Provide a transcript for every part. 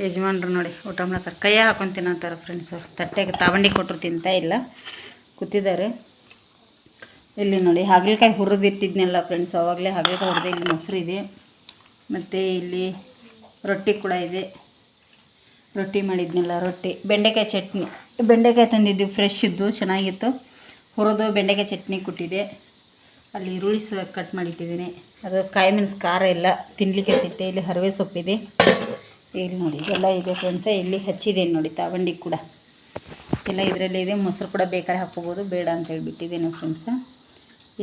ಯಜಮಾನ್ರು ನೋಡಿ, ಊಟ ಮಾಡ್ತಾರೆ. ಕೈಯ ಹಾಕೊಂಡು ತಿನ್ನತ್ತಾರೆ ಫ್ರೆಂಡ್ಸು ತಟ್ಟೆಗೆ ತಾವಂಡಿ ಕೊಟ್ಟರು ತಿಂತಾ ಇಲ್ಲ. ಕೂತಿದ್ದಾರೆ. ಇಲ್ಲಿ ನೋಡಿ, ಹಾಗಲಕಾಯಿ ಹುರಿದಿಟ್ಟಿದ್ನೆಲ್ಲ ಫ್ರೆಂಡ್ಸ್ ಅವಾಗಲೇ ಹಾಗಲಕಾಯಿ ಹುರಿದು ಇಲ್ಲಿ ಮೊಸರು ಇದೆ. ಮತ್ತು ಇಲ್ಲಿ ರೊಟ್ಟಿ ಕೂಡ ಇದೆ. ರೊಟ್ಟಿ ಮಾಡಿದ್ನೆಲ್ಲ, ರೊಟ್ಟಿ. ಬೆಂಡೆಕಾಯಿ ಚಟ್ನಿ. ಬೆಂಡೆಕಾಯಿ ತಂದಿದ್ದು ಫ್ರೆಶ್ ಇದ್ದು, ಚೆನ್ನಾಗಿತ್ತು. ಹುರಿದು ಬೆಂಡೆಕಾಯಿ ಚಟ್ನಿ ಕೊಟ್ಟಿದೆ. ಅಲ್ಲಿ ಈರುಳ್ಳಿ ಕಟ್ ಮಾಡಿಟ್ಟಿದ್ದೀನಿ. ಅದು ಕಾಯಿ ಮೆಣಸು ಖಾರ ಇಲ್ಲ. ತಿನ್ನಲಿಕ್ಕೆ ತಿಟ್ಟೆ ಇಲ್ಲಿ ಹರವೆ ಸೊಪ್ಪಿದೆ. ಇಲ್ಲಿ ನೋಡಿ ಇದೆಲ್ಲ ಇದೆ ಫ್ರೆಂಡ್ಸ ಇಲ್ಲಿ ಹಚ್ಚಿದ್ದೇನೆ ನೋಡಿ ತಾವಂಡಿ ಕೂಡ. ಎಲ್ಲ ಇದರಲ್ಲಿ ಇದೆ, ಮೊಸರು ಕೂಡ ಬೇಕಾದ್ರೆ ಹಾಕ್ಕೋಬೋದು, ಬೇಡ ಅಂತ ಹೇಳಿಬಿಟ್ಟಿದ್ದೇನೆ ಫ್ರೆಂಡ್ಸ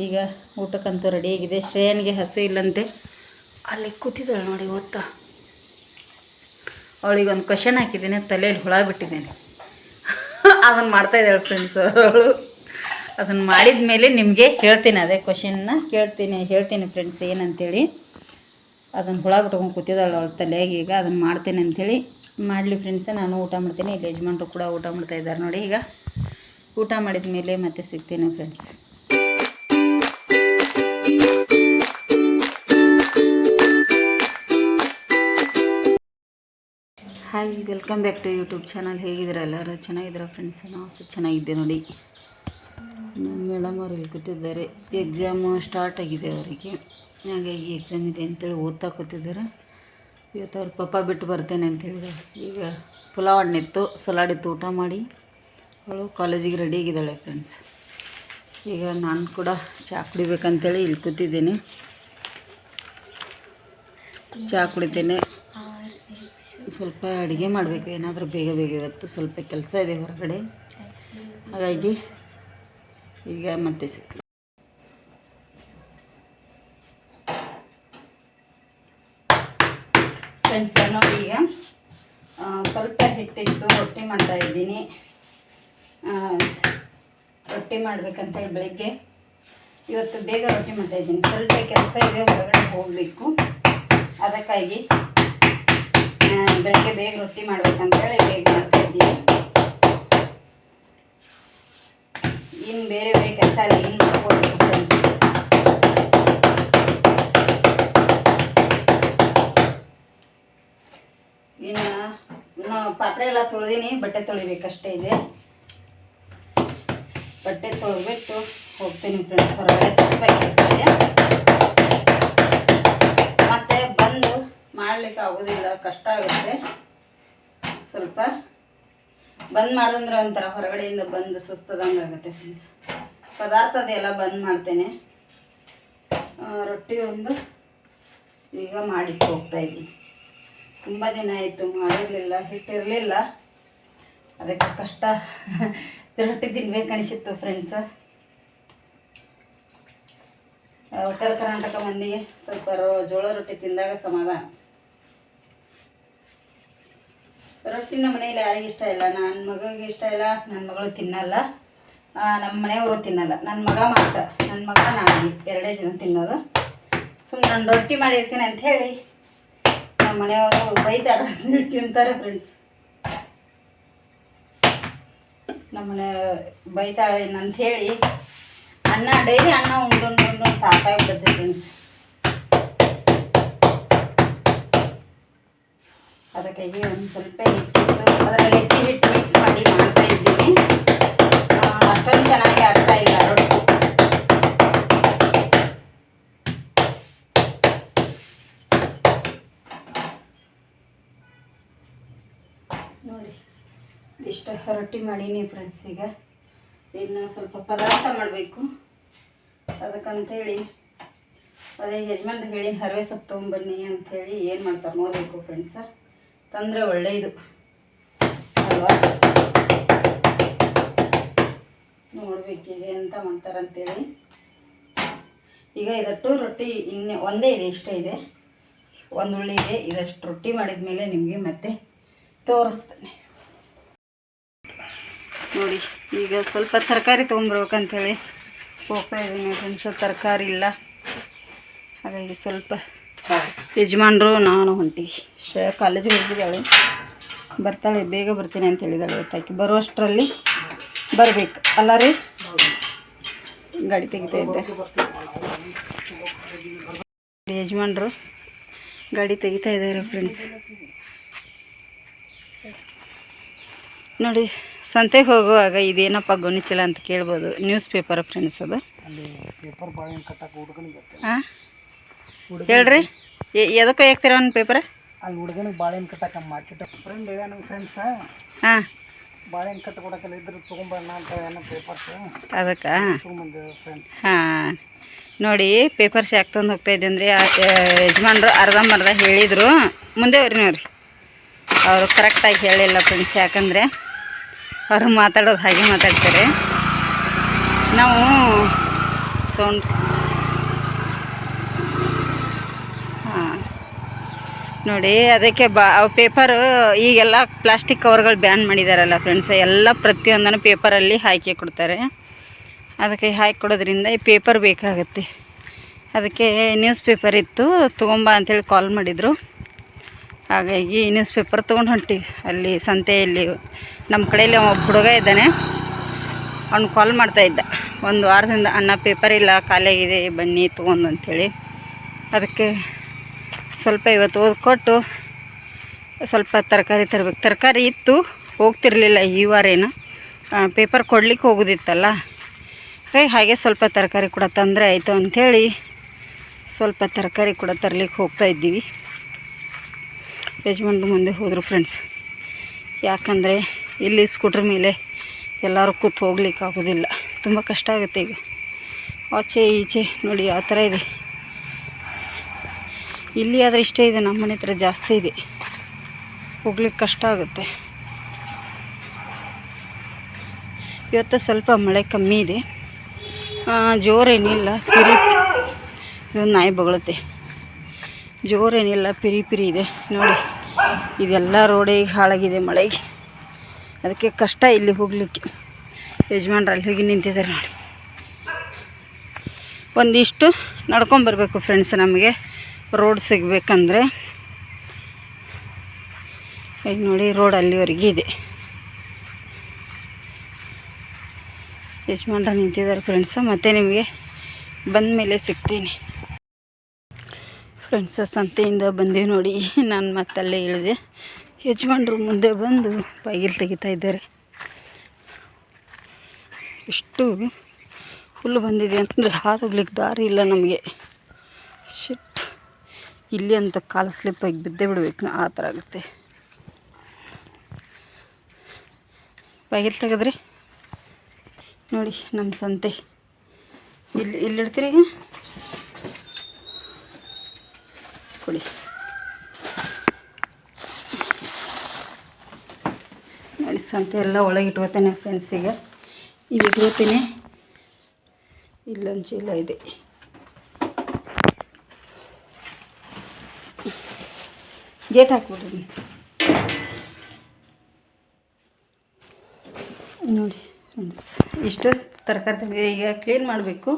ಈಗ ಊಟಕ್ಕಂತೂ ರೆಡಿಯಾಗಿದೆ ಶ್ರೇಯನಿಗೆ ಹಸು ಇಲ್ಲಂತೆ. ಅಲ್ಲಿ ಕೂತಿದ್ದಾಳೆ ನೋಡಿ, ಓದ್ತಾ. ಅವಳಿಗೆ ಒಂದು ಕ್ವಶನ್ ಹಾಕಿದ್ದೀನಿ, ತಲೆಯಲ್ಲಿ ಹುಳ ಬಿಟ್ಟಿದ್ದೇನೆ. ಅದನ್ನು ಮಾಡ್ತಾಯಿದ್ದಾಳೆ ಫ್ರೆಂಡ್ಸ್ ಅವಳು. ಅದನ್ನು ಮಾಡಿದ ಮೇಲೆ ನಿಮಗೆ ಹೇಳ್ತೀನಿ ಅದೇ ಕ್ವಶನ್ನ ಕೇಳ್ತೀನಿ, ಹೇಳ್ತೀನಿ ಫ್ರೆಂಡ್ಸ್ ಏನಂತೇಳಿ. ಅದನ್ನು ಹುಳ ಬಿಟ್ಕೊಂಡು ಕೂತಿದ್ದಾಳೆ ಅವಳ ತಲೆಯಾಗಿ. ಈಗ ಅದನ್ನು ಮಾಡ್ತೇನೆ ಅಂಥೇಳಿ ಮಾಡಲಿ ಫ್ರೆಂಡ್ಸ ನಾನು ಊಟ ಮಾಡ್ತೀನಿ. ಇಲ್ಲಿ ಯಜಮಾನ್ರು ಕೂಡ ಊಟ ಮಾಡ್ತಾ ಇದ್ದಾರೆ ನೋಡಿ ಈಗ. ಊಟ ಮಾಡಿದ ಮೇಲೆ ಮತ್ತೆ ಸಿಗ್ತೀನಿ friends hi welcome back to YouTube channel ಹೇಗಿದ್ದೀರಾ ಎಲ್ಲರೂ? ಚೆನ್ನಾಗಿದ್ದೀರಾ ಫ್ರೆಂಡ್ಸ್ ನಾವು ಸಹ ಚೆನ್ನಾಗಿದ್ದೆ ನೋಡಿ. ಮೇಡಮ್ ಅವರು ಇಲ್ಲಿ ಕೂತಿದ್ದಾರೆ ಎಕ್ಸಾಮು ಸ್ಟಾರ್ಟ್ ಆಗಿದೆ ಅವರಿಗೆ. ಹಾಗಾಗಿ ಎಕ್ಸಾಮ್ ಇದೆ ಅಂತೇಳಿ ಓದ್ತಾ ಕೂತಿದ್ದಾರೆ. ಇವತ್ತು ಅವ್ರ ಪಪ್ಪ ಬಿಟ್ಟು ಬರ್ತೇನೆ ಅಂತ ಈಗ ಪುಲಾವ್ ಹಣ್ಣಿತ್ತು ಸಲಾಡ್ ಇತ್ತು ಊಟ ಮಾಡಿ. ಅವಳು ಕಾಲೇಜಿಗೆ ರೆಡಿ ಆಗಿದ್ದಾಳೆ ಫ್ರೆಂಡ್ಸ್ ಈಗ ನಾನು ಕೂಡ ಚಹಾ ಕುಡಿಬೇಕಂತೇಳಿ ಇಲ್ಲಿ ಕೂತಿದ್ದೀನಿ. ಚಹಾ ಕುಡಿತೇನೆ. ಸ್ವಲ್ಪ ಅಡುಗೆ ಮಾಡಬೇಕು. ಏನಾದರೂ ಬೇಗ ಬೇಗ ಇವತ್ತು ಸ್ವಲ್ಪ ಕೆಲಸ ಇದೆ ಹೊರಗಡೆ. ಹಾಗಾಗಿ ಈಗ ಮತ್ತೆ ಸಿಗ್ತೀನಿ. ಫ್ರೆಂಡ್ಸ್ ನೋಡಿ ಈಗ ಸ್ವಲ್ಪ ಹಿಟ್ಟಿತ್ತು, ರೊಟ್ಟಿ ಮಾಡ್ತಾ ಇದ್ದೀನಿ. ರೊಟ್ಟಿ ಮಾಡ್ಬೇಕಂತೇಳಿ ಬೆಳಿಗ್ಗೆ. ಇವತ್ತು ಬೇಗ ರೊಟ್ಟಿ ಮಾಡ್ತಾ ಇದ್ದೀನಿ. ಸ್ವಲ್ಪ ಕೆಲಸ ಇದೆ, ಹೊರಗಡೆ ಹೋಗಬೇಕು. ಅದಕ್ಕಾಗಿ ಬೆಳಗ್ಗೆ ಬೇಗ ರೊಟ್ಟಿ ಮಾಡ್ಬೇಕಂತೇಳಿ ಬೇಗ ಮಾಡ್ತಾ ಇದ್ದೀನಿ. ಇನ್ನು ಬೇರೆ ಬೇರೆ ಕೆಲಸ ಇನ್ನು ಮಾಡ್ಕೊಡ್ಬೇಕು ಎಲ್ಲ ತೊಳೆದೀನಿ. ಬಟ್ಟೆ ತೊಳಿಬೇಕಷ್ಟೇ ಇದೆ. ಬಟ್ಟೆ ತೊಳೆದ್ಬಿಟ್ಟು ಹೋಗ್ತೀನಿ ಫ್ರೆಂಡ್ಸ್ ಹೊರಗಡೆ. ಸ್ವಲ್ಪ ಕೆಲಸ ಮತ್ತೆ ಬಂದು ಮಾಡ್ಲಿಕ್ಕೆ ಆಗೋದಿಲ್ಲ. ಕಷ್ಟ ಆಗುತ್ತೆ. ಸ್ವಲ್ಪ ಬಂದ್ ಮಾಡಿದ್ರೆ ಒಂಥರ ಹೊರಗಡೆಯಿಂದ ಬಂದು ಸುಸ್ತದಂಗೆ ಆಗುತ್ತೆ ಫ್ರೆಂಡ್ಸ್ ಪದಾರ್ಥ ಅದೆಲ್ಲ ಬಂದ್ ಮಾಡ್ತೇನೆ. ರೊಟ್ಟಿ ಒಂದು ಈಗ ಮಾಡಿಟ್ಟು ಹೋಗ್ತಾ ಇದ್ದೀನಿ. ತುಂಬ ದಿನ ಆಯಿತು, ಮಾಡಿರಲಿಲ್ಲ, ಹಿಟ್ಟಿರಲಿಲ್ಲ. ಅದಕ್ಕೆ ಕಷ್ಟ. ರೊಟ್ಟಿ ತಿನ್ಬೇಕು ಅನಿಸಿತ್ತು ಫ್ರೆಂಡ್ಸ್ ಉತ್ತರ ಕರ್ನಾಟಕ ಮಂದಿಗೆ ಸ್ವಲ್ಪ ಜೋಳ ರೊಟ್ಟಿ ತಿಂದಾಗ ಸಮಾಧಾನ. ರೊಟ್ಟಿ ನಮ್ಮ ಮನೆಯಲ್ಲಿ ಯಾರಿಗೂ ಇಷ್ಟ ಇಲ್ಲ. ನನ್ನ ಮಗಗೆ ಇಷ್ಟ ಇಲ್ಲ ನನ್ನ ಮಗಳು ತಿನ್ನಲ್ಲ. ನಮ್ಮ ಮನೆಯವರು ತಿನ್ನಲ್ಲ. ನನ್ನ ಮಗ ಮಾತ್ರ. ನನ್ನ ಮಗ ನಾನು ಎರಡೇ ಜನ ತಿನ್ನೋದು. ಸುಮ್ಮನೆ ನಾನು ರೊಟ್ಟಿ ಮಾಡಿರ್ತೀನಿ ಅಂತ ಹೇಳಿ. ನಮ್ಮ ಮನೆಯವರು ಬೈತಾರೆ. ತಿಂತಾರೆ ಫ್ರೆಂಡ್ಸ್ ನಮ್ಮ ಮನೆ ಬೈತಾಳೆ ಹೇಳಿ, ಅನ್ನ ಡೈಲಿ ಅನ್ನ ಉಂಡು ಉಂಡು ಸಾಕಾಗ್ಬಿಡುತ್ತೆ ಫ್ರೆಂಡ್ಸ್ ಅದಕ್ಕಾಗಿ ಒಂದು ಸ್ವಲ್ಪ ಅದರಲ್ಲಿ ಅಕ್ಕಿ ಹಿಟ್ಟು ಮಿಕ್ಸ್ ಮಾಡಿ ಮಾಡ್ತಾ ಇದ್ದೀನಿ ಆ, ಅಷ್ಟೊಂದು ಚೆನ್ನಾಗಿ ಆಗ್ತಾ ಇಲ್ಲ ರೊಟ್ಟಿ ನೋಡಿ ಇಷ್ಟು ರೊಟ್ಟಿ ಮಾಡೀನಿ ಫ್ರೆಂಡ್ಸ್ ಈಗ. ಇನ್ನು ಸ್ವಲ್ಪ ಪದಾರ್ಥ ಮಾಡಬೇಕು. ಅದಕ್ಕಂತೇಳಿ ಅದೇ ಯಜಮಾನ್ರು ಹೇಳಿ ಹರವೆ ಸೊಪ್ಪು ತೊಗೊಂಬನ್ನಿ ಅಂಥೇಳಿ ಏನು ಮಾಡ್ತಾರೆ ನೋಡಬೇಕು ಫ್ರೆಂಡ್ಸ ತಂದರೆ ಒಳ್ಳೆಯದು ಅಲ್ವಾ? ನೋಡ್ಬೇಕೀಗ ಎಂತ ಮಾಡ್ತಾರಂತೇಳಿ. ಈಗ ಇದಟ್ಟು ರೊಟ್ಟಿ ಇನ್ನೇ ಒಂದೇ ಇದೆ, ಇಷ್ಟೇ ಇದೆ. ಒಂದು ಉಳ್ಳಿ ಇದೆ ಇದಷ್ಟು ರೊಟ್ಟಿ ಮಾಡಿದ ಮೇಲೆ ನಿಮಗೆ ಮತ್ತೆ ತೋರಿಸ್ತೇನೆ. ನೋಡಿ. ಈಗ ಸ್ವಲ್ಪ ತರಕಾರಿ ತೊಗೊಂಬರ್ಬೇಕಂತೇಳಿ ಹೋಗ್ತಾ ಇದ್ದೀನಿ ಫ್ರೆಂಡ್ಸ್, ತರಕಾರಿ ಇಲ್ಲ. ಹಾಗಾಗಿ ಸ್ವಲ್ಪ ಯಜಮಾನ್ರು ನಾನು ಹೊಂಟಿವಿ. ಶ್ರೇಯ ಕಾಲೇಜಿಗೆ ಹೋಗಿದ್ದಾಳೆ. ಬರ್ತಾಳೆ, ಬೇಗ ಬರ್ತೀನಿ ಅಂತ ಹೇಳಿದಾಳೆ ಗೊತ್ತಾಕಿ ಬರುವಷ್ಟರಲ್ಲಿ ಬರಬೇಕು. ಅಲ್ಲ ರೀ? ಗಾಡಿ ತೆಗಿತಾ ಇದ್ದೆ. ಯಜಮಾನ್ರು ಗಾಡಿ ತೆಗಿತಾ ಇದ್ದಾರೆ ಫ್ರೆಂಡ್ಸ್. ನೋಡಿ ಸಂತೆಗೆ ಹೋಗುವಾಗ ಇದೇನಪ್ಪ ಗೋಣಿಚೀಲ ಅಂತ ಕೇಳ್ಬೋದು. ನ್ಯೂಸ್ ಪೇಪರ್ ಫ್ರೆಂಡ್ಸ್ ಅದು? ಹಾಂ ಹೇಳ್ರಿ. ಎದಕ್ಕೆ ಹಾಕ್ತೀರ ಒಂದು ಪೇಪರ್ ಅಲ್ಲಿ ಹುಡುಗನಿಗೆ ಬಾಳೆಹಣ್ಣು ಕಟ್ಟಕ್ಕೆ ಮಾರ್ಕೆಟ್ ಫ್ರೆಂಡ್ ಇದೆ ನಮ್ಮ ಫ್ರೆಂಡ್ಸ ಹಾಂ. ಬಾಳೆಹಣ್ಣು ಕಟ್ಟ ಕೊಡಕ್ಕೆಲ್ಲ ಇದ್ರೆ ತೊಗೊಂಬರೋಣ ಅಂತ ಏನೋ ಪೇಪರ್ಸ್ ಅದಕ್ಕೆ? ತೊಗೊಂಬಂದು ಫ್ರೆಂಡ್ ಹಾಂ. ನೋಡಿ ಪೇಪರ್ಸ್ ಯಾಕೆ ತಂದು ಹೋಗ್ತಾ ಇದ್ದೆ ಅಂದರೆ ಯಜಮಾನ್ರು ಅರ್ಧಂಬರ್ಧ ಹೇಳಿದರು. ಮುಂದೆ ಅವ್ರಿ ನೋಡ್ರಿ. ಅವರು ಕರೆಕ್ಟಾಗಿ ಹೇಳಿಲ್ಲ ಫ್ರೆಂಡ್ಸ್ ಯಾಕಂದರೆ. ಅವರು ಮಾತಾಡೋದು ಹಾಗೆ ಮಾತಾಡ್ತಾರೆ. ನಾವು ಸೌಂಡ್ ಹಾಂ. ನೋಡಿ, ಅದಕ್ಕೆ ಬಾ ಪೇಪರು ಈಗೆಲ್ಲ ಪ್ಲಾಸ್ಟಿಕ್ ಕವರ್ಗಳು ಬ್ಯಾನ್ ಮಾಡಿದಾರಲ್ಲ ಫ್ರೆಂಡ್ಸ್, ಎಲ್ಲ ಪ್ರತಿಯೊಂದನ್ನು ಪೇಪರಲ್ಲಿ ಹಾಕಿ ಕೊಡ್ತಾರೆ. ಅದಕ್ಕೆ ಹಾಕಿ ಕೊಡೋದ್ರಿಂದ ಈ ಪೇಪರ್ ಬೇಕಾಗುತ್ತೆ. ಅದಕ್ಕೆ ನ್ಯೂಸ್ ಪೇಪರ್ ಇತ್ತು, ತೊಗೊಂಬ ಅಂತೇಳಿ ಕಾಲ್ ಮಾಡಿದರು. ಹಾಗಾಗಿ ನ್ಯೂಸ್ ಪೇಪರ್ ತೊಗೊಂಡು ಹೊಂಟಿವಿ ಅಲ್ಲಿ ಸಂತೆಯಲ್ಲಿ ನಮ್ಮ ಕಡೆಯಲ್ಲಿ ಒಬ್ಬ ಹುಡುಗ ಇದ್ದಾನೆ. ಅವ್ನು ಕಾಲ್ ಮಾಡ್ತಾ ಇದ್ದ. ಒಂದು ವಾರದಿಂದ ಅಣ್ಣ ಪೇಪರ್ ಇಲ್ಲ ಖಾಲಿಯಾಗಿದೆ ಬನ್ನಿ ತೊಗೊಂಡು ಅಂಥೇಳಿ ಅದಕ್ಕೆ ಸ್ವಲ್ಪ ಇವತ್ತು ಓದ್ಕೊಟ್ಟು ಸ್ವಲ್ಪ ತರಕಾರಿ ತರಬೇಕು. ತರಕಾರಿ ಇತ್ತು, ಹೋಗ್ತಿರ್ಲಿಲ್ಲ ಈ ವಾರೇನು. ಪೇಪರ್ ಕೊಡ್ಲಿಕ್ಕೆ ಹೋಗೋದಿತ್ತಲ್ಲ. ಹಾಗೆ ಹಾಗೆ ಸ್ವಲ್ಪ ತರಕಾರಿ ಕೂಡ ತಂದರೆ ಆಯಿತು ಅಂಥೇಳಿ ಸ್ವಲ್ಪ ತರಕಾರಿ ಕೂಡ ತರಲಿಕ್ಕೆ ಹೋಗ್ತಾ ಇದ್ದೀವಿ. ಯಜಮಾನ್ರು ಮುಂದೆ ಹೋದರು ಫ್ರೆಂಡ್ಸ್ ಯಾಕಂದರೆ ಇಲ್ಲಿ ಸ್ಕೂಟ್ರ್ ಮೇಲೆ ಎಲ್ಲರೂ ಕೂತು ಹೋಗ್ಲಿಕ್ಕೆ ಆಗೋದಿಲ್ಲ. ತುಂಬ ಕಷ್ಟ ಆಗುತ್ತೆ ಈಗ. ಆಚೆ ಈಚೆ ನೋಡಿ ಯಾವ ಥರ ಇದೆ. ಇಲ್ಲಿ ಆದರೆ ಇಷ್ಟೇ ಇದೆ ನಮ್ಮ ಮನೆ ಹತ್ರ ಜಾಸ್ತಿ ಇದೆ. ಹೋಗ್ಲಿಕ್ಕೆ ಕಷ್ಟ ಆಗುತ್ತೆ. ಇವತ್ತು ಸ್ವಲ್ಪ ಮಳೆ ಕಮ್ಮಿ ಇದೆ. ಜೋರೇನಿಲ್ಲ, ಪಿರಿ ಇದು ನಾಯಿ ಬಗಳುತ್ತೆ. ಜೋರೇನಿಲ್ಲ, ಪಿರಿ ಪಿರಿ ಇದೆ. ನೋಡಿ. ಇದೆಲ್ಲ ರೋಡೇ ಹಾಳಾಗಿದೆ ಮಳೆ. ಅದಕ್ಕೆ ಕಷ್ಟ ಇಲ್ಲಿ ಹೋಗ್ಲಿಕ್ಕೆ. ಯಜಮಾನ್ರು ಅಲ್ಲಿ ಹೋಗಿ ನಿಂತಿದ್ದಾರೆ ನೋಡಿ. ಒಂದಿಷ್ಟು ನಡ್ಕೊಂಬರ್ಬೇಕು ಫ್ರೆಂಡ್ಸ್ ನಮಗೆ. ರೋಡ್ ಸಿಗಬೇಕಂದ್ರೆ. ಈಗ ನೋಡಿ ರೋಡ್ ಅಲ್ಲಿವರೆಗೆ ಇದೆ. ಯಜಮಾನ್ರು ನಿಂತಿದ್ದಾರೆ ಫ್ರೆಂಡ್ಸ್ ಮತ್ತು ನಿಮಗೆ ಬಂದ ಮೇಲೆ ಸಿಗ್ತೀನಿ. ಫ್ರೆಂಡ್ಸ್ ಸಂತೆಯಿಂದ ಬಂದೀವಿ ನೋಡಿ. ನಾನು ಮತ್ತಲ್ಲೇ ಇಳಿದೆ. ಯಜಮಾನ್ರು ಮುಂದೆ ಬಂದು ಬಾಗಿಲು ತೆಗಿತಾ ಇದ್ದಾರೆ. ಎಷ್ಟು ಹುಲ್ಲು ಬಂದಿದೆ ಅಂತಂದರೆ ಹೋಗ್ಲಿಕ್ಕೆ ದಾರಿ ಇಲ್ಲ ನಮಗೆ. ಶಿಟ್ ಇಲ್ಲಿ ಅಂತ ಕಾಲು ಸ್ಲಿಪ್ ಆಗಿ ಬಿದ್ದೇ ಬಿಡಬೇಕು ಆ ಥರ ಆಗುತ್ತೆ. ಬಾಗಿಲು ತೆಗೆದ್ರಿ. ನೋಡಿ ನಮ್ಮ ಸಂತೆ. ಇಲ್ಲಿ ಇಲ್ಲಿ ಇಡ್ತೀರಿ ಈಗ? ಕೊಡಿ. ನೋಡಿ ಸಂತೆ ಎಲ್ಲ ಒಳಗೆ ಇಟ್ಕೋತೇನೆ ಫ್ರೆಂಡ್ಸಿಗೆ ಇಲ್ಲಿ ಇಟ್ಕೋತೀನಿ. ಇಲ್ಲೊಂದು ಚೀಲ ಇದೆ. ಗೇಟ್ ಹಾಕ್ಬಿಡ್ರಿ ನೋಡಿ ಫ್ರೆಂಡ್ಸ್ ಇಷ್ಟು ತರಕಾರಿ ಈಗ ಕ್ಲೀನ್ ಮಾಡಬೇಕು.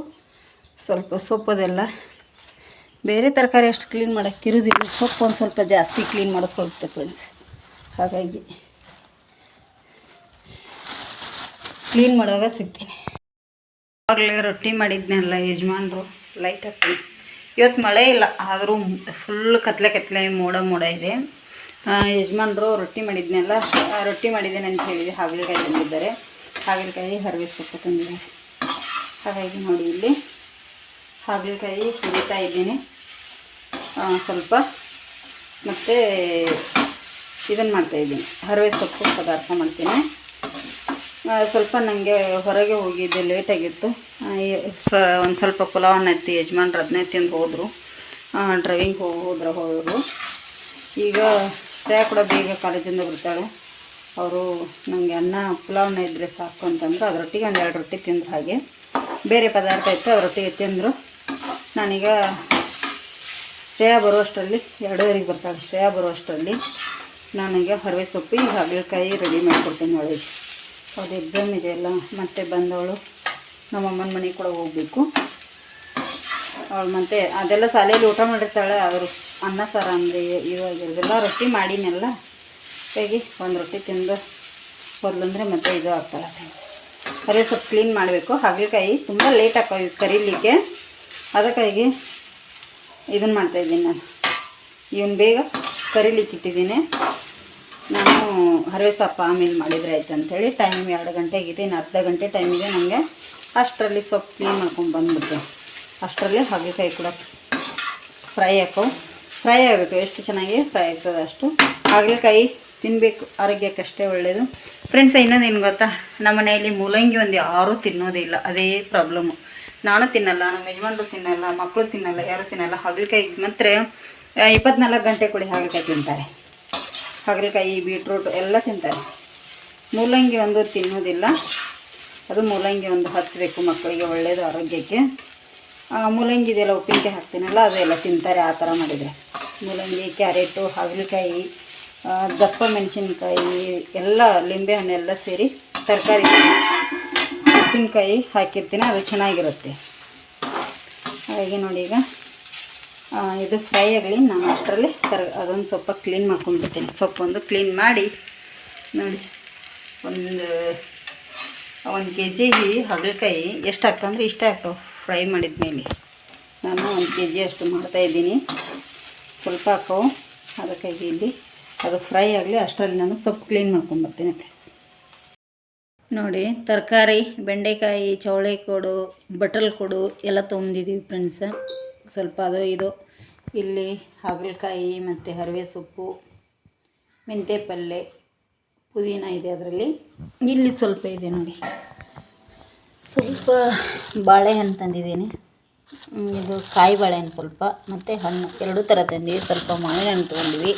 ಸ್ವಲ್ಪ ಸೊಪ್ಪದೆಲ್ಲ ಬೇರೆ ತರಕಾರಿ ಅಷ್ಟು ಕ್ಲೀನ್ ಮಾಡೋಕ್ಕಿರೋದಿಲ್ಲ ಸೊಪ್ಪು ಒಂದು ಸ್ವಲ್ಪ ಜಾಸ್ತಿ ಕ್ಲೀನ್ ಮಾಡಿಸ್ಕೊಳುತ್ತೆ ಫ್ರೆಂಡ್ಸ್ ಹಾಗಾಗಿ ಕ್ಲೀನ್ ಮಾಡುವಾಗ ಸಿಗ್ತೀನಿ. ಆವಾಗಲೇ ರೊಟ್ಟಿ ಮಾಡಿದ್ನಲ್ಲ ಯಜಮಾನ್ರು ಲೈಟ್ ಹಾಕ್ತೀನಿ. ಇವತ್ತು ಮಳೆ ಇಲ್ಲ, ಆದರೂ ಫುಲ್ ಕತ್ಲೆ ಕತ್ಲೆ ಮೋಡ ಮೋಡ ಇದೆ. ಯಜಮಾನ್ರು ರೊಟ್ಟಿ ಮಾಡಿದ್ನಲ್ಲ ರೊಟ್ಟಿ ಮಾಡಿದ್ದೇನೆ ಅಂತ ಹೇಳಿದೆ ಹಾಗಲಕಾಯಿ ತಂದಿದ್ದಾರೆ. ಹಾಗಲಕಾಯಿ ಹರವೆ ಸೊಪ್ಪು ತಂದಿದ್ದಾರೆ. ಹಾಗಾಗಿ ನೋಡಿ ಇಲ್ಲಿ. ಹಾಗಲಕಾಯಿ ಹುರಿತಾ ಇದ್ದೀನಿ. ಸ್ವಲ್ಪ. ಮತ್ತು ಇದನ್ನು ಮಾಡ್ತಾಯಿದ್ದೀನಿ ಹರವೆ ಸೊಪ್ಪು ಪದಾರ್ಥ ಮಾಡ್ತೀನಿ. ಸ್ವಲ್ಪ ನನಗೆ ಹೊರಗೆ ಹೋಗಿದ್ದೆ ಲೇಟಾಗಿತ್ತು ಸ, ಒಂದು ಸ್ವಲ್ಪ ಪುಲಾವನ್ನ ಎತ್ತಿ ಯಜಮಾನ್ರು ಅದನ್ನೇ ತಿಂದು ಹೋದರು. ಡ್ರೈವಿಂಗ್ ಹೋಗಿ ಹೋದ್ರೆ ಹೋದರು. ಈಗ ಶ್ರೇಯ ಕೂಡ ಬೇಗ ಕಾಲೇಜಿಂದ ಬರ್ತಾಳೆ. ಅವರು ನನಗೆ ಅನ್ನ ಪುಲಾವನ್ನ ಇದ್ದರೆ ಸಾಕು ಅಂತಂದ್ರೆ. ಅದರೊಟ್ಟಿಗೆ ಒಂದು ಎರಡು ರೊಟ್ಟಿ ತಿಂದ್ರು ಹಾಗೆ. ಬೇರೆ ಪದಾರ್ಥ ಇತ್ತು, ಅದರೊಟ್ಟಿಗೆ ತಿಂದರು. ನಾನೀಗ ಶ್ರೇಯ ಬರುವಷ್ಟರಲ್ಲಿ ಎರಡೂವರೆಗೆ ಬರ್ತಾಳೆ ಶ್ರೇಯ ಬರುವಷ್ಟರಲ್ಲಿ ನಾನೀಗ ಹರವೆ ಸೊಪ್ಪು ಹಾಗಲಕಾಯಿ ರೆಡಿ ಮಾಡಿಕೊಡ್ತೀನಿ ನೋಡಿ. ಅವ್ರದ್ದು ಎಕ್ಸಾಮ್ ಇದೆಯಲ್ಲ ಮತ್ತೆ ಬಂದವಳು ನಮ್ಮ ಅಮ್ಮನ ಮನೆಗೆ ಕೂಡ ಹೋಗಬೇಕು. ಅವಳು ಮತ್ತೆ ಅದೆಲ್ಲ ಶಾಲೆಯಲ್ಲಿ ಊಟ ಮಾಡಿರ್ತಾಳೆ, ಅವರು ಅನ್ನ, ಸಾರ ಅಂದರೆ ಇವಾಗಿರೋದೆಲ್ಲ ರೊಟ್ಟಿ ಮಾಡಿನೆಲ್ಲ ಹೋಗಿ? ಒಂದು ರೊಟ್ಟಿ ತಿಂದು ಹೋದ್ಲಂದ್ರೆ ಮತ್ತೆ ಇದು ಆಗ್ತಾಳೆ. ಹರವೆ ಸ್ವಲ್ಪ ಕ್ಲೀನ್ ಮಾಡಬೇಕು. ಹಾಗಲಕಾಯಿ ತುಂಬ ಲೇಟ್ ಹಾಕೋ ಕರೀಲಿಕ್ಕೆ. ಅದಕ್ಕಾಗಿ ಇದನ್ನು ಮಾಡ್ತಾಯಿದ್ದೀನಿ ನಾನು. ಇವನು ಬೇಗ ಕರಿಲಿಕ್ಕಿಟ್ಟಿದ್ದೀನಿ ನಾನು ಹರವೆ ಸೊಪ್ಪು ಆಮೇಲೆ ಮಾಡಿದರೆ ಆಯ್ತು ಅಂಥೇಳಿ ಟೈಮ್ ಎರಡು ಗಂಟೆಗಿದೆ ಇನ್ನು ಅರ್ಧ ಗಂಟೆ ಟೈಮ್ ಇದೆ ನನಗೆ ಅಷ್ಟರಲ್ಲಿ ಸೊಪ್ಪು ಕ್ಲೀನ್ ಮಾಡ್ಕೊಂಡು ಬಂದ್ಬಿಟ್ಟೆ, ಅಷ್ಟರಲ್ಲಿ ಹಾಗಲಕಾಯಿ ಕೂಡ ಫ್ರೈ ಹಾಕೋ. ಫ್ರೈ ಆಗಬೇಕು, ಎಷ್ಟು ಚೆನ್ನಾಗಿ ಫ್ರೈ ಆಗ್ತದೆ ಅಷ್ಟು. ಹಾಗಲಕಾಯಿ ತಿನ್ನಬೇಕು ಆರೋಗ್ಯಕ್ಕಷ್ಟೇ ಒಳ್ಳೆಯದು ಫ್ರೆಂಡ್ಸ್ ಇನ್ನೊಂದೇನು ಗೊತ್ತಾ? ನಮ್ಮ ಮನೆಯಲ್ಲಿ ಮೂಲಂಗಿ ಒಂದು ಯಾರೂ ತಿನ್ನೋದಿಲ್ಲ ಅದೇ ಪ್ರಾಬ್ಲಮ್ಮು ನಾನು ತಿನ್ನಲ್ಲ, ನಮ್ಮ ಯಜಮಾನ್ರು ತಿನ್ನಲ್ಲ ಮಕ್ಕಳು ತಿನ್ನಲ್ಲ, ಯಾರೂ ತಿನ್ನಲ್ಲ. ಹಾಗಲಕಾಯಿ ಮಾತ್ರ ಇಪ್ಪತ್ನಾಲ್ಕು ಗಂಟೆ ಕೊಡಿ ಹಾಗಲಕಾಯಿ ತಿಂತಾರೆ. ಹಾಗಲಕಾಯಿ ಬೀಟ್ರೂಟ್ ಎಲ್ಲ ತಿಂತಾರೆ. ಮೂಲಂಗಿ ಒಂದು ತಿನ್ನೋದಿಲ್ಲ. ಅದು ಮೂಲಂಗಿ ಒಂದು ಹಚ್ಚಬೇಕು ಮಕ್ಕಳಿಗೆ ಒಳ್ಳೆಯದು ಆರೋಗ್ಯಕ್ಕೆ. ಮೂಲಂಗಿ ಇದೆಲ್ಲ ಉಪ್ಪಿನಕಾಯಿ ಹಾಕ್ತೀನಲ್ಲ, ಅದೆಲ್ಲ ತಿಂತಾರೆ, ಆ ಥರ ಮಾಡಿದರೆ. ಮೂಲಂಗಿ, ಕ್ಯಾರೆಟು, ಹಾಗಲಕಾಯಿ ದಪ್ಪ ಮೆಣಸಿನ್ಕಾಯಿ, ಎಲ್ಲ ಲಿಂಬೆ ಹಣ್ಣೆಲ್ಲ ಸೇರಿ ತರಕಾರಿ. ಉಪ್ಪಿನಕಾಯಿ ಹಾಕಿರ್ತೀನಿ, ಅದು ಚೆನ್ನಾಗಿರುತ್ತೆ. ಹಾಗೆ ನೋಡಿ ಈಗ ಇದು ಫ್ರೈ ಆಗಲಿ, ನಾನು ಅಷ್ಟರಲ್ಲಿ ತರ ಅದೊಂದು ಸ್ವಲ್ಪ ಕ್ಲೀನ್ ಮಾಡ್ಕೊಂಡ್ಬಿಡ್ತೀನಿ. ಸೊಪ್ಪೊಂದು ಕ್ಲೀನ್ ಮಾಡಿ, ನೋಡಿ, ಒಂದು ಒಂದು ಕೆ ಜಿಗೆ ಹಗಲಕಾಯಿ ಎಷ್ಟು ಹಾಕ್ತಂದ್ರೆ ಇಷ್ಟ ಆಗ್ತಾವೆ ಫ್ರೈ ಮಾಡಿದ ಮೇಲೆ. ನಾನು ಒಂದು ಕೆ ಜಿ ಅಷ್ಟು ಮಾಡ್ತಾಯಿದ್ದೀನಿ ಸ್ವಲ್ಪ ಹಾಕವು ಅದಕ್ಕಾಗಿ ಇಲ್ಲಿ, ಅದು ಫ್ರೈ ಆಗಲಿ, ಅಷ್ಟರಲ್ಲಿ ನಾನು ಸೊಪ್ಪು ಕ್ಲೀನ್ ಮಾಡ್ಕೊಂಡ್ಬರ್ತೀನಿ ಫ್ರೆಂಡ್ಸ್ ನೋಡಿ, ತರಕಾರಿ, ಬೆಂಡೆಕಾಯಿ ಚೌಳೆ ಕೊಡು ಬಟಲ್ ಕೊಡು ಎಲ್ಲ ತೊಗೊಂಡಿದ್ದೀವಿ ಫ್ರೆಂಡ್ಸ ಸ್ವಲ್ಪ ಅದು ಇದು. ಇಲ್ಲಿ ಹಾಗಲಕಾಯಿ ಮತ್ತು ಹರಿವೆ ಸೊಪ್ಪು ಮೆಂತೆ ಪಲ್ಯ ಪುದೀನ ಇದೆ ಅದರಲ್ಲಿ. ಇಲ್ಲಿ ಸ್ವಲ್ಪ ಇದೆ ನೋಡಿ. ಸ್ವಲ್ಪ ಬಾಳೆಹಣ್ಣು ತಂದಿದ್ದೀನಿ. ಇದು ಕಾಯಿ ಬಾಳೆಹಣ್ಣು ಸ್ವಲ್ಪ. ಮತ್ತು ಹಣ್ಣು ಎರಡೂ ಥರ ತಂದಿವಿ ಸ್ವಲ್ಪ ಮಾವಿನ ಹಣ್ಣು ತೊಗೊಂಡಿವಿ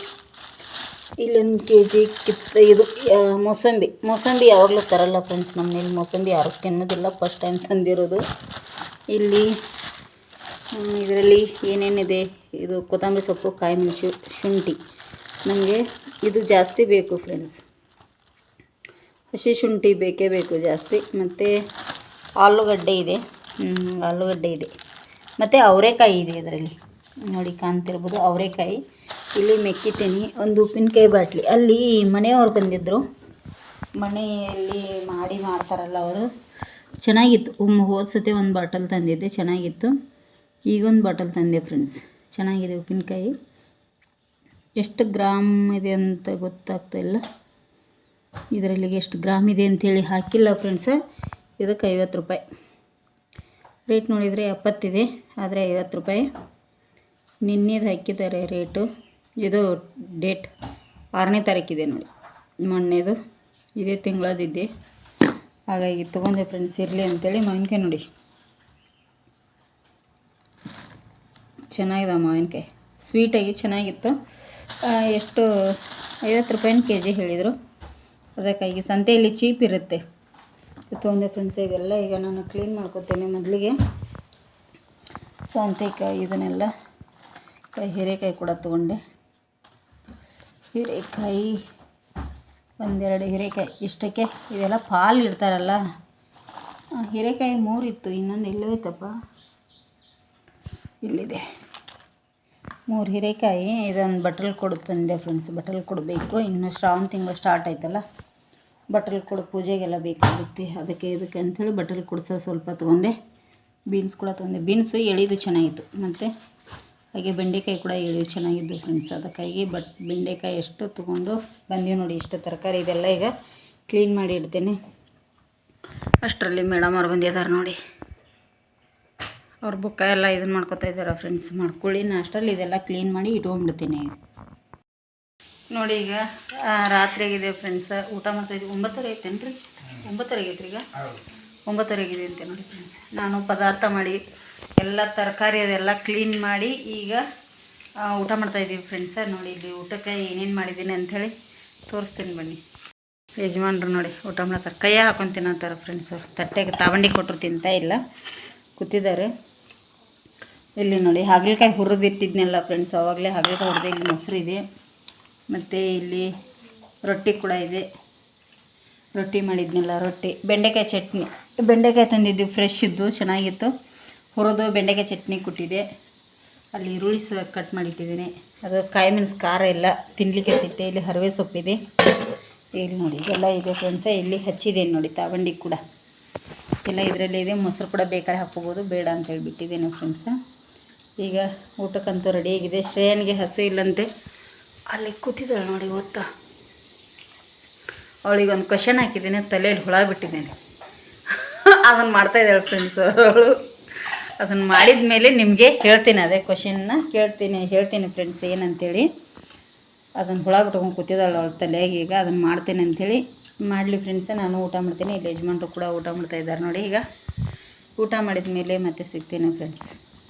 ಇಲ್ಲೊಂದು ಕೆ ಜಿ ಕಿತ್ತ ಇದು ಮೂಸಂಬಿ ಮೋಸಂಬಿ. ಮೋಸಂಬಿ ಯಾವಾಗಲೂ ತರಲ್ಲ ಫ್ರೆಂಡ್ಸ್ ನಮ್ಮನೇಲಿ ಮೋಸಂಬಿ ಯಾರು ತಿನ್ನೋದಿಲ್ಲ. ಫಸ್ಟ್ ಟೈಮ್ ತಂದಿರೋದು. ಇಲ್ಲಿ ಇದರಲ್ಲಿ ಏನೇನಿದೆ? ಇದು ಕೊತ್ತಂಬರಿ ಸೊಪ್ಪು ಕಾಯಿ ಮೆಣಸು ಶುಂಠಿ. ನಮಗೆ ಇದು ಜಾಸ್ತಿ ಬೇಕು ಫ್ರೆಂಡ್ಸ್ ಹಸಿ ಶುಂಠಿ ಬೇಕೇ ಬೇಕು ಜಾಸ್ತಿ. ಮತ್ತು ಆಲೂಗಡ್ಡೆ ಇದೆ. ಆಲೂಗಡ್ಡೆ ಇದೆ. ಮತ್ತು ಅವರೆಕಾಯಿ ಇದೆ ಇದರಲ್ಲಿ. ನೋಡಿ, ಕಾಣ್ತಿರ್ಬೋದು ಅವರೆಕಾಯಿ. ಇಲ್ಲಿ ಮೆಕ್ಕಿತೀನಿ. ಒಂದು ಉಪ್ಪಿನಕಾಯಿ ಬಾಟ್ಲಿ. ಅಲ್ಲಿ ಮನೆಯವ್ರು ಬಂದಿದ್ದರು ಮನೆಯಲ್ಲಿ ಮಾಡಿ ಮಾಡ್ತಾರಲ್ಲ ಅವರು. ಚೆನ್ನಾಗಿತ್ತು. ಒಮ್ಮೆ ಹೋದ ಸತಿ ಒಂದು ಬಾಟಲ್ ತಂದಿದ್ದೆ. ಚೆನ್ನಾಗಿತ್ತು. ಈಗೊಂದು ಬಾಟಲ್ ತಂದೆ ಫ್ರೆಂಡ್ಸ್. ಚೆನ್ನಾಗಿದೆ ಉಪ್ಪಿನಕಾಯಿ. ಎಷ್ಟು ಗ್ರಾಮ್ ಇದೆ ಅಂತ ಗೊತ್ತಾಗ್ತಾ ಇಲ್ಲ. ಇದರಲ್ಲಿ ಎಷ್ಟು ಗ್ರಾಮ್ ಇದೆ ಅಂಥೇಳಿ ಹಾಕಿಲ್ಲ ಫ್ರೆಂಡ್ಸ. ಇದಕ್ಕೆ ಐವತ್ತು ರೂಪಾಯಿ. ರೇಟ್ ನೋಡಿದರೆ ಎಪ್ಪತ್ತಿದೆ. ಆದರೆ ಐವತ್ತು ರೂಪಾಯಿ. ನಿನ್ನೆದು ಹಾಕಿದ್ದಾರೆ ರೇಟು. ಇದು ಡೇಟ್ ಆರನೇ ತಾರೀಕಿದೆ ನೋಡಿ. ಮೊನ್ನೆದು ಇದೇ ತಿಂಗಳದಿದ್ದೆ ಹಾಗಾಗಿ ತೊಗೊಂಡೆ ಫ್ರೆಂಡ್ಸ್ ಇರಲಿ ಅಂತೇಳಿ ಮಾವಿನಕಾಯಿ ನೋಡಿ. ಚೆನ್ನಾಗಿದೆ ಮಾವಿನಕಾಯಿ. ಸ್ವೀಟಾಗಿ ಚೆನ್ನಾಗಿತ್ತು. ಎಷ್ಟು, ಐವತ್ತು ರೂಪಾಯಿನ ಕೆ ಜಿ ಹೇಳಿದರು. ಅದಕ್ಕಾಗಿ ಸಂತೆಯಲ್ಲಿ ಚೀಪ್ ಇರುತ್ತೆ. ತೊಗೊಂಡೆ ಫ್ರೆಂಡ್ಸ್ ಇದೆಲ್ಲ ಈಗ ನಾನು ಕ್ಲೀನ್ ಮಾಡ್ಕೊತೇನೆ ಮೊದಲಿಗೆ. ಸಂತೆಕಾಯಿ ಇದನ್ನೆಲ್ಲ ಕಾಯಿ ಹೀರೆಕಾಯಿ ಕೂಡ ತೊಗೊಂಡೆ. ಹೀರೆಕಾಯಿ, ಒಂದೆರಡು ಹೀರೆಕಾಯಿ, ಇಷ್ಟಕ್ಕೆ ಇದೆಲ್ಲ ಪಾಲು ಇಡ್ತಾರಲ್ಲ. ಹೀರೆಕಾಯಿ ಮೂರಿತ್ತು, ಇನ್ನೊಂದು ಇಲ್ಲೋಯ್ತಪ್ಪ. ಇಲ್ಲಿದೆ. ಮೂರು ಹೀರೆಕಾಯಿ, ಇದೊಂದು ಬಟಲ್ ಕೊಡು ತಂದೆ ಫ್ರೆಂಡ್ಸ್ ಬಟಲ್ ಕೊಡಬೇಕು. ಇನ್ನು ಶ್ರಾವಣ ತಿಂಗಳು ಸ್ಟಾರ್ಟ್ ಆಯ್ತಲ್ಲ. ಬಟಲ್ ಕೊಡು, ಪೂಜೆಗೆಲ್ಲ ಬೇಕಾಗುತ್ತೆ. ಅದಕ್ಕೆ ಇದಕ್ಕೆ ಅಂಥೇಳಿ ಬಟಲ್ ಕೊಡ್ಸೋ ಸ್ವಲ್ಪ ತೊಗೊಂಡೆ. ಬೀನ್ಸ್ ಕೂಡ ತೊಗೊಂಡೆ. ಬೀನ್ಸು ಎಳಿದು ಚೆನ್ನಾಗಿತ್ತು. ಮತ್ತು ಹಾಗೆ ಬೆಂಡೆಕಾಯಿ ಕೂಡ ಎಳೆಯು ಚೆನ್ನಾಗಿದ್ದು ಫ್ರೆಂಡ್ಸ್ ಅದಕ್ಕಾಗಿ ಬಟ್ ಬೆಂಡೆಕಾಯಿ ಎಷ್ಟು ತೊಗೊಂಡು ಬಂದೀವಿ ನೋಡಿ, ಇಷ್ಟು ತರಕಾರಿ ಇದೆಲ್ಲ ಈಗ ಕ್ಲೀನ್ ಮಾಡಿ ಇಡ್ತೇನೆ. ಅಷ್ಟರಲ್ಲಿ ಮೇಡಮ್ ಅವ್ರು ಬಂದಿದ್ದಾರೆ ನೋಡಿ. ಅವ್ರ ಬುಕ್ಕ ಎಲ್ಲ ಇದನ್ನು ಮಾಡ್ಕೊತಾ ಇದ್ದಾರೆ ಫ್ರೆಂಡ್ಸ್ ಮಾಡ್ಕೊಳ್ಳಿ ನಾನು ಅಷ್ಟರಲ್ಲಿ ಇದೆಲ್ಲ ಕ್ಲೀನ್ ಮಾಡಿ ಇಟ್ಕೊಂಡ್ಬಿಡ್ತೀನಿ ನೋಡಿ ಈಗ ರಾತ್ರಿ ಆಗಿದೆ ಫ್ರೆಂಡ್ಸ್ ಊಟ ಮಾಡ್ತಾಯಿದ್ವಿ ಒಂಬತ್ತುವರೆ ಐತೇನು ರೀ ಒಂಬತ್ತುವರೆ ಆಗೈತೆ ಈಗ ಒಂಬತ್ತುವರೆ ಆಗಿದೆ ಅಂತೆ ನೋಡಿ ಫ್ರೆಂಡ್ಸ್ ನಾನು ಪದಾರ್ಥ ಮಾಡಿ, ಎಲ್ಲ ತರಕಾರಿ ಅದೆಲ್ಲ ಕ್ಲೀನ್ ಮಾಡಿ ಈಗ ಊಟ ಮಾಡ್ತಾಯಿದ್ದೀವಿ ಫ್ರೆಂಡ್ಸ ನೋಡಿ ಇಲ್ಲಿ ಊಟಕ್ಕೆ ಏನೇನು ಮಾಡಿದ್ದೀನಿ ಅಂಥೇಳಿ ತೋರಿಸ್ತೀನಿ ಬನ್ನಿ. ಯಜಮಾನ್ರು ನೋಡಿ, ಊಟ ಮಾಡ್ತಾರೆ ಕೈಯ ಹಾಕೊಂಡು ಫ್ರೆಂಡ್ಸ್ ಫ್ರೆಂಡ್ಸು ತಟ್ಟೆಗೆ ತಾವಂಡಿ ಕೊಟ್ಟರು ತಿಂತಾ ಇಲ್ಲ. ಕೂತಿದ್ದಾರೆ. ಇಲ್ಲಿ ನೋಡಿ, ಹಾಗಲಕಾಯಿ ಹುರಿದಿಟ್ಟಿದ್ನೆಲ್ಲ ಫ್ರೆಂಡ್ಸ್ ಆವಾಗಲೇ ಹಾಗಲಕಾಯಿ ಹುರಿದು ಇಲ್ಲಿ ಮೊಸರು ಇದೆ ಮತ್ತು ಇಲ್ಲಿ ರೊಟ್ಟಿ ಕೂಡ ಇದೆ. ರೊಟ್ಟಿ ಮಾಡಿದ್ನೆಲ್ಲ, ರೊಟ್ಟಿ. ಬೆಂಡೆಕಾಯಿ ಚಟ್ನಿ. ಬೆಂಡೆಕಾಯಿ ತಂದಿದ್ದು ಫ್ರೆಶ್ ಇದ್ದು, ಚೆನ್ನಾಗಿತ್ತು. ಹುರಿದು ಬೆಂಡೆಕಾಯಿ ಚಟ್ನಿ ಕೊಟ್ಟಿದೆ. ಅಲ್ಲಿ ಈರುಳ್ಳಿ ಸಹ ಕಟ್ ಮಾಡಿಟ್ಟಿದ್ದೀನಿ. ಅದು ಕಾಯಿ ಮೆಣಸು ಖಾರ ಇಲ್ಲ ತಿನ್ನಲಿಕ್ಕೆ ಸಿಟ್ಟೆ. ಇಲ್ಲಿ ಹರವೆ ಸೊಪ್ಪಿದೆ ಇಲ್ಲಿ ನೋಡಿ ಎಲ್ಲ ಇದೆ ಫ್ರೆಂಡ್ಸ ಇಲ್ಲಿ ಹಚ್ಚಿದ್ದೇನೆ ನೋಡಿ, ತಾವಂಡಿ ಕೂಡ. ಎಲ್ಲ ಇದರಲ್ಲಿ ಇದೆ. ಮೊಸರು ಕೂಡ ಬೇಕಾದ್ರೆ ಹಾಕ್ಕೋಬೋದು. ಬೇಡ ಅಂತ ಹೇಳಿಬಿಟ್ಟಿದ್ದೇನೆ ಫ್ರೆಂಡ್ಸ ಈಗ ಊಟಕ್ಕಂತೂ ರೆಡಿಯಾಗಿದೆ ಶ್ರೇಯನ್ಗೆ ಹಸು ಇಲ್ಲಂತೆ. ಅಲ್ಲಿ ಕೂತಿದ್ದಾಳೆ ನೋಡಿ, ಓದ್ತಾ. ಅವಳಿಗೆ ಒಂದು ಕ್ವಶನ್ ಹಾಕಿದ್ದೀನಿ. ತಲೆಯಲ್ಲಿ ಹುಳ ಬಿಟ್ಟಿದ್ದೀನಿ. ಅದನ್ನು ಮಾಡ್ತಾ ಇದ್ದಾಳೆ ಫ್ರೆಂಡ್ಸ್ ಅವಳು ಅದನ್ನು ಮಾಡಿದ ಮೇಲೆ ನಿಮಗೆ ಹೇಳ್ತೀನಿ ಅದೇ ಕ್ವಶನ್ನ ಕೇಳ್ತೀನಿ, ಹೇಳ್ತೀನಿ ಫ್ರೆಂಡ್ಸ್ ಏನಂತೇಳಿ. ಅದನ್ನು ಹುಳ ಬಿಟ್ಕೊಂಡು ಕೂತಿದ್ದಾಳೆ ಅವಳ ತಲೆಯಾಗಿ ಈಗ. ಅದನ್ನು ಮಾಡ್ತೀನಿ ಅಂಥೇಳಿ. ಮಾಡಲಿ ಫ್ರೆಂಡ್ಸ್ ನಾನು ಊಟ ಮಾಡ್ತೀನಿ. ಇಲ್ಲಿ ಯಜಮಾನ್ರು ಕೂಡ ಊಟ ಮಾಡ್ತಾ ಇದ್ದಾರೆ ನೋಡಿ ಈಗ. ಊಟ ಮಾಡಿದ ಮೇಲೆ ಮತ್ತೆ ಸಿಗ್ತೀನಿ ಫ್ರೆಂಡ್ಸ್